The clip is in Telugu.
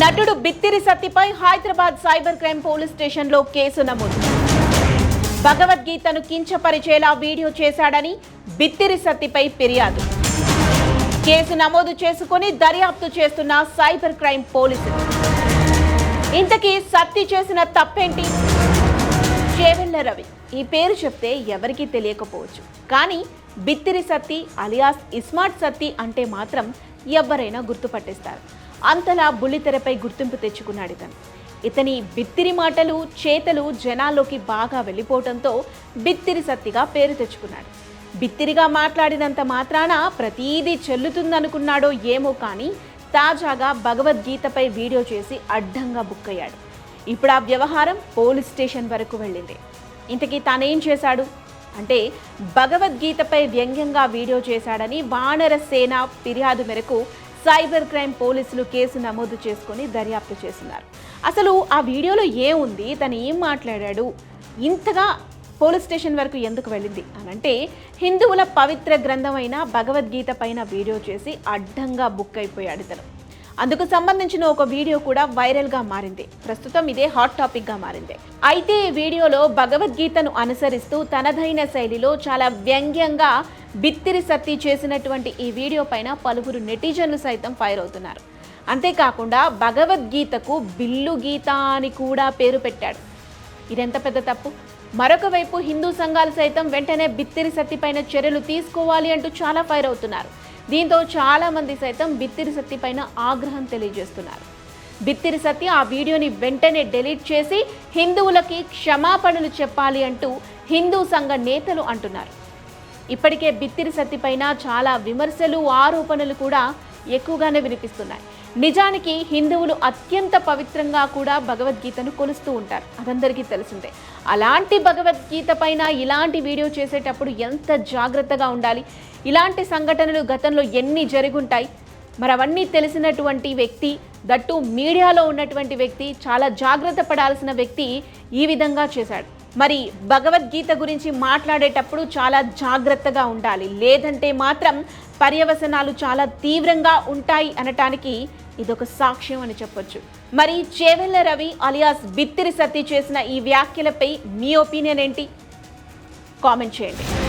నటుడు బిత్తిరి సత్తిపై హైదరాబాద్ సైబర్ క్రైమ్ పోలీస్ స్టేషన్లో కేసు నమోదు. భగవద్గీతను కించపరిచేలా వీడియో చేశాడని బిత్తిరి సత్తిపై ఫిర్యాదు. కేసు నమోదు చేసుకుని దర్యాప్తు చేస్తున్న సైబర్ క్రైమ్ పోలీసులు. ఇంతకీ సత్తి చేసిన తప్పేంటి? చేవెళ్ళ రవి. ఈ పేరు చెప్తే ఎవరికీ తెలియకపోవచ్చు. కానీ బిత్తిరి సత్తి అలియాస్ ఇస్మార్ట్ సత్తి అంటే మాత్రం ఎవరైనా గుర్తుపట్టేస్తారు. అంతలా బుల్లితెరపై గుర్తింపు తెచ్చుకున్నాడు ఇతను. ఇతని బిత్తిరి మాటలు చేతలు జనాల్లోకి బాగా వెళ్ళిపోవడంతో బిత్తిరి సత్తిగా పేరు తెచ్చుకున్నాడు. బిత్తిరిగా మాట్లాడినంత మాత్రాన ప్రతీదీ చెల్లుతుందనుకున్నాడో ఏమో కానీ తాజాగా భగవద్గీతపై వీడియో చేసి అడ్డంగా బుక్ అయ్యాడు. ఇప్పుడు ఆ వ్యవహారం పోలీస్ స్టేషన్ వరకు వెళ్ళింది. ఇంతకీ తానేం చేశాడు? అంటే భగవద్గీతపై వ్యంగ్యంగా వీడియో చేశాడని వానర సేన ఫిర్యాదు మేరకు సైబర్ క్రైమ్ పోలీసులు కేసు నమోదు చేసుకొని దర్యాప్తు చేస్తున్నారు. అసలు ఆ వీడియోలో ఏముంది? తను ఏం మాట్లాడాడు? ఇంతగా పోలీస్ స్టేషన్ వరకు ఎందుకు వెళ్ళింది? అని అంటే హిందువుల పవిత్ర గ్రంథమైన భగవద్గీత పైన వీడియో చేసి అడ్డంగా బుక్ అయిపోయాడు తను అందుకు సంబంధించిన ఒక వీడియో కూడా వైరల్గా మారింది. ప్రస్తుతం ఇదే హాట్ టాపిక్గా మారింది. అయితే ఈ వీడియోలో భగవద్గీతను అనుసరిస్తూ తనదైన శైలిలో చాలా వ్యంగ్యంగా బిత్తిరి సత్తి చేసినటువంటి ఈ వీడియో పైన పలువురు నెటిజన్లు సైతం ఫైర్ అవుతున్నారు. అంతేకాకుండా భగవద్గీతకు బిల్లు గీత అని కూడా పేరు పెట్టాడు. ఇదెంత పెద్ద తప్పు? మరొక వైపు హిందూ సంఘాలు సైతం వెంటనే బిత్తిరి సత్తి పైన చర్యలు తీసుకోవాలి అంటూ చాలా ఫైర్ అవుతున్నారు. దీంతో చాలామంది సైతం బిత్తిరి సత్తి పైన ఆగ్రహం తెలియజేస్తున్నారు. బిత్తిరి సత్తి ఆ వీడియోని వెంటనే డిలీట్ చేసి హిందువులకి క్షమాపణలు చెప్పాలి అంటూ హిందూ సంఘ నేతలు అంటున్నారు. ఇప్పటికే బిత్తిరి సత్తి పైన చాలా విమర్శలు ఆరోపణలు కూడా ఎక్కువగానే వినిపిస్తున్నాయి. నిజానికి హిందువులు అత్యంత పవిత్రంగా కూడా భగవద్గీతను కొలుస్తూ ఉంటారు. అదందరికీ తెలిసిందే. అలాంటి భగవద్గీత పైన ఇలాంటి వీడియో చేసేటప్పుడు ఎంత జాగ్రత్తగా ఉండాలి? ఇలాంటి సంఘటనలు గతంలో ఎన్ని జరుగుంటాయి? మరి అవన్నీ తెలిసినటువంటి వ్యక్తి దట్టు మీడియాలో ఉన్నటువంటి వ్యక్తి చాలా జాగ్రత్త పడాల్సిన వ్యక్తి ఈ విధంగా చేశాడు. మరి భగవద్గీత గురించి మాట్లాడేటప్పుడు చాలా జాగ్రత్తగా ఉండాలి. లేదంటే మాత్రం పర్యవసనాలు చాలా తీవ్రంగా ఉంటాయి అనటానికి ఇదొక సాక్ష్యం అని చెప్పొచ్చు. మరి చేవెల్ల రవి అలియాస్ బిత్తిరి సత్తి చేసిన ఈ వ్యాఖ్యలపై మీ ఒపీనియన్ ఏంటి? కామెంట్ చేయండి.